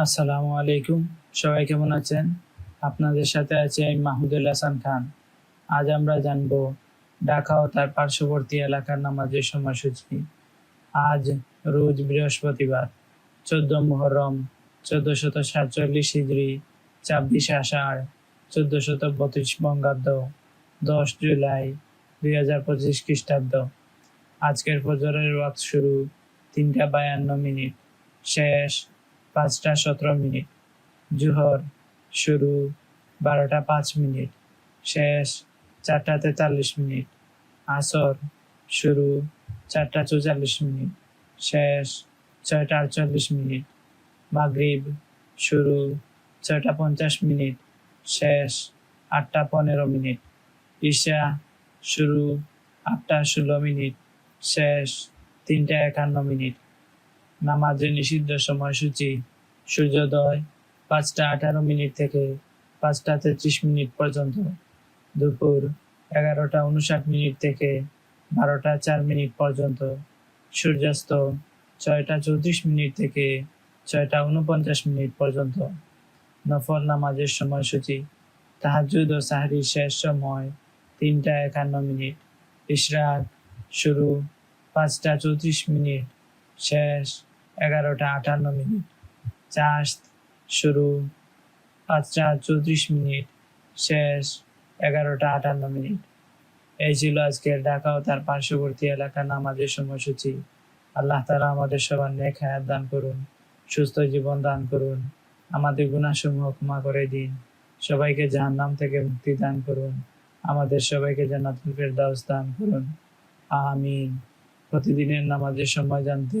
আসসালামু আলাইকুম। সবাই কেমন আছেন? আপনাদের সাথে আছি আমি মাহমুদুল হাসান খান। আজ আমরা জানব ঢাকা ও তার পার্শ্ববর্তী এলাকার নামাজের সময়সূচি। আজ রোজ বৃহস্পতিবার, চোদ্দ মুহররম চোদ্দ শত সাতচল্লিশ হিজড়ি ছাব্বিশে আষাঢ় চোদ্দ শত বত্রিশ বঙ্গাব্দ, দশ জুলাই দুই হাজার পঁচিশ খ্রিস্টাব্দ। আজকের ফজরের ওয়াক্ত শুরু তিনটা বায়ান্ন মিনিট। শেষ পাঁচটা সতেরো মিনিট। জুহর শুরু বারোটা পাঁচ মিনিট। শেষ চারটা তেতাল্লিশ মিনিট। আসর শুরু চারটা চৌচল্লিশ মিনিট। শেষ ছয়টা আটচল্লিশ মিনিট। মাগরিব শুরু ছয়টা পঞ্চাশ মিনিট। শেষ আটটা পনেরো মিনিট। ঈশা শুরু আটটা ষোলো মিনিট। শেষ তিনটা একান্ন মিনিট। নামাজের নিষিদ্ধ সময়সূচি, সূর্যোদয় পাঁচটা আঠারো মিনিট থেকে পাঁচটা তেত্রিশ মিনিট পর্যন্ত, দুপুর এগারোটা উনষাট মিনিট থেকে বারোটা চার মিনিট পর্যন্ত, সূর্যাস্ত ছয়টা চৌত্রিশ মিনিট থেকে ছয়টা উনপঞ্চাশ মিনিট পর্যন্ত। নফল নামাজের সময়সূচি তাহাজুদ ও সাহারির শেষ সময় তিনটা একান্ন মিনিট ইশরাক শুরু পাঁচটা চৌত্রিশ মিনিট, শেষ এগারোটা আটান্ন মিনিট। চাষ শুরু পাঁচটা চৌত্রিশ মিনিট, শেষ এগারোটা আটান্ন মিনিট। এই ছিল আজকের ঢাকা ও তার পার্শ্ববর্তী এলাকার নামাজের সময়সূচি। আল্লাহ তালা আমাদের সবার নেক হায়াত দান করুন, সুস্থ জীবন দান করুন, আমাদের গুণাসমূহ ক্ষমা করে দিন। সবাইকে জাহান্নাম থেকে মুক্তি দান করুন, আমাদের সবাইকে জান্নাতুল ফেরদাউস দান করুন। আমিন। প্রতিদিনের নামাজের সময় জানতে